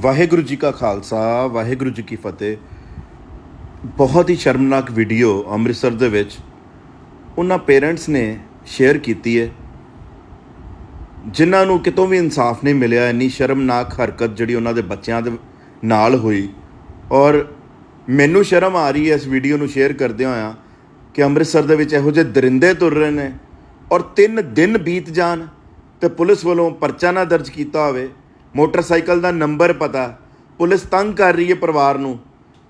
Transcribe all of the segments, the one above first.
ਵਾਹਿਗੁਰੂ ਜੀ ਕਾ ਖਾਲਸਾ, ਵਾਹਿਗੁਰੂ ਜੀ ਕੀ ਫਤਿਹ। ਬਹੁਤ ਹੀ ਸ਼ਰਮਨਾਕ ਵੀਡੀਓ ਅੰਮ੍ਰਿਤਸਰ ਦੇ ਵਿੱਚ ਉਹਨਾਂ ਪੇਰੈਂਟਸ ਨੇ ਸ਼ੇਅਰ ਕੀਤੀ ਹੈ। ਜਿਨ੍ਹਾਂ ਨੂੰ ਕਿਤੋਂ ਵੀ ਇਨਸਾਫ ਨਹੀਂ ਮਿਲਿਆ, ਇੰਨੀ ਸ਼ਰਮਨਾਕ ਹਰਕਤ ਜਿਹੜੀ ਉਹਨਾਂ ਦੇ ਬੱਚਿਆਂ ਦੇ ਨਾਲ ਹੋਈ। ਔਰ ਮੈਨੂੰ ਸ਼ਰਮ ਆ ਰਹੀ ਹੈ ਇਸ ਵੀਡੀਓ ਨੂੰ ਸ਼ੇਅਰ ਕਰਦੇ ਹੋਇਆ ਕਿ ਅੰਮ੍ਰਿਤਸਰ ਦੇ ਵਿੱਚ ਇਹੋ ਜਿਹੇ ਦਰਿੰਦੇ ਤੁਰ ਰਹੇ ਨੇ। ਔਰ 3 ਦਿਨ ਬੀਤ ਜਾਣ ਤੇ ਪੁਲਿਸ ਵੱਲੋਂ ਪਰਚਾ ਨਾ ਦਰਜ ਕੀਤਾ ਹੋਵੇ ਮੋਟਰਸਾਈਕਲ ਦਾ ਨੰਬਰ ਪਤਾ, ਪੁਲਿਸ ਤੰਗ ਕਰ ਰਹੀ ਹੈ ਪਰਿਵਾਰ ਨੂੰ।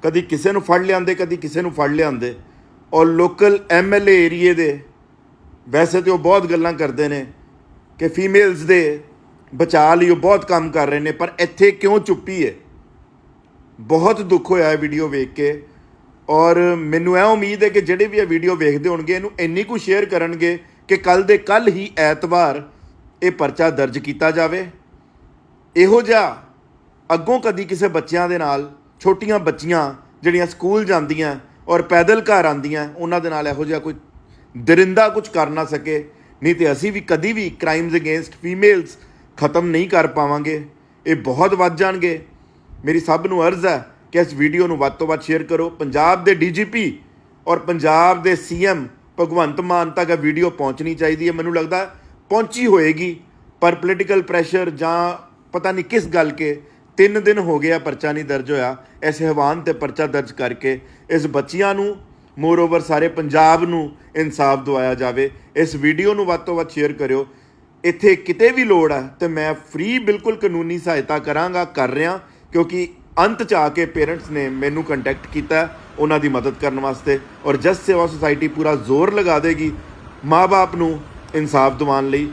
ਕਦੀ ਕਿਸੇ ਨੂੰ ਫੜ ਲਿਆਂਦੇ, ਕਦੀ ਕਿਸੇ ਨੂੰ ਫੜ ਲਿਆਂਦੇ। ਔਰ ਲੋਕਲ ਐਮਐਲਏ ਏਰੀਏ ਦੇ, ਵੈਸੇ ਤੇ ਉਹ ਬਹੁਤ ਗੱਲਾਂ ਕਰਦੇ ਨੇ ਕਿ ਫੀਮੇਲਸ ਦੇ ਬਚਾਅ ਲਈ ਉਹ ਬਹੁਤ ਕੰਮ ਕਰ ਰਹੇ ਨੇ, ਪਰ ਇੱਥੇ ਕਿਉਂ ਚੁੱਪੀ ਹੈ? ਬਹੁਤ ਦੁੱਖ ਹੋਇਆ ਇਹ ਵੀਡੀਓ ਵੇਖ ਕੇ। ਔਰ ਮੈਨੂੰ ਇਹ ਉਮੀਦ ਹੈ ਕਿ ਜਿਹੜੇ ਵੀ ਇਹ ਵੀਡੀਓ ਵੇਖਦੇ ਹੋਣਗੇ, ਇਹਨੂੰ ਇੰਨੀ ਕੁ ਸ਼ੇਅਰ ਕਰਨਗੇ ਕਿ ਕੱਲ ਦੇ ਕੱਲ ਹੀ ਐਤਵਾਰ ਇਹ ਪਰਚਾ ਦਰਜ ਕੀਤਾ ਜਾਵੇ। ਇਹੋ ਜਿਹਾ ਅੱਗੋਂ ਕਦੀ ਕਿਸੇ ਬੱਚਿਆਂ ਦੇ ਨਾਲ, ਛੋਟੀਆਂ ਬੱਚੀਆਂ ਜਿਹੜੀਆਂ ਸਕੂਲ ਜਾਂਦੀਆਂ ਔਰ ਪੈਦਲ ਘਰ ਆਉਂਦੀਆਂ, ਉਹਨਾਂ ਦੇ ਨਾਲ ਇਹੋ ਜਿਹਾ ਕੋਈ ਦਰਿੰਦਾ ਕੁਝ ਕਰ ਨਾ ਸਕੇ। ਨਹੀਂ ਤੇ ਅਸੀਂ ਵੀ ਕਦੀ ਵੀ ਕ੍ਰਾਈਮਸ ਅਗੇਂਸਟ ਫੀਮੇਲਸ ਖਤਮ ਨਹੀਂ ਕਰ ਪਾਵਾਂਗੇ। ਇਹ ਬਹੁਤ ਵੱਧ ਜਾਣਗੇ। ਮੇਰੀ ਸਭ ਨੂੰ ਅਰਜ਼ ਹੈ ਕਿ ਇਸ ਵੀਡੀਓ ਨੂੰ ਵੱਧ ਤੋਂ ਵੱਧ ਸ਼ੇਅਰ ਕਰੋ। ਪੰਜਾਬ ਦੇ ਡੀਜੀਪੀ ਔਰ ਪੰਜਾਬ ਦੇ ਸੀਐਮ ਭਗਵੰਤ ਮਾਨ ਤੱਕ ਇਹ ਵੀਡੀਓ ਪਹੁੰਚਣੀ ਚਾਹੀਦੀ ਹੈ। ਮੈਨੂੰ ਲੱਗਦਾ ਪਹੁੰਚੀ ਹੋਏਗੀ, ਪਰ ਪੋਲੀਟੀਕਲ ਪ੍ਰੈਸ਼ਰ ਜਾਂ ਪਤਾ ਨਹੀਂ ਕਿਸ ਗੱਲ ਕੇ ਤਿੰਨ ਦਿਨ ਹੋ ਗਿਆ ਪਰਚਾ ਨਹੀਂ ਦਰਜ ਹੋਇਆ। ਇਸ ਹਵਾਨ ਤੇ ਪਰਚਾ ਦਰਜ ਕਰਕੇ ਇਸ ਬੱਚੀਆਂ ਨੂੰ ਮੋਰ ਓਵਰ ਸਾਰੇ ਪੰਜਾਬ ਨੂੰ ਇਨਸਾਫ ਦਿਵਾਇਆ ਜਾਵੇ। ਇਸ ਵੀਡੀਓ ਨੂੰ ਵੱਧ ਤੋਂ ਵੱਧ ਸ਼ੇਅਰ ਕਰਿਓ। ਇੱਥੇ ਕਿਤੇ ਵੀ ਲੋੜ ਹੈ ਤੇ ਮੈਂ ਫ੍ਰੀ ਬਿਲਕੁਲ ਕਾਨੂੰਨੀ ਸਹਾਇਤਾ ਕਰਾਂਗਾ, ਕਰ ਰਿਹਾ, ਕਿਉਂਕਿ ਅੰਤ ਚ ਆ ਕੇ ਪੇਰੈਂਟਸ ਨੇ ਮੈਨੂੰ ਕੰਟੈਕਟ ਕੀਤਾ ਉਹਨਾਂ ਦੀ ਮਦਦ ਕਰਨ ਵਾਸਤੇ ਔਰ ਜਸ ਸੇਵਾ ਸੁਸਾਇਟੀ ਪੂਰਾ ਜ਼ੋਰ ਲਗਾ ਦੇਗੀ ਮਾਪੇ ਨੂੰ ਇਨਸਾਫ ਦਿਵਾਉਣ ਲਈ।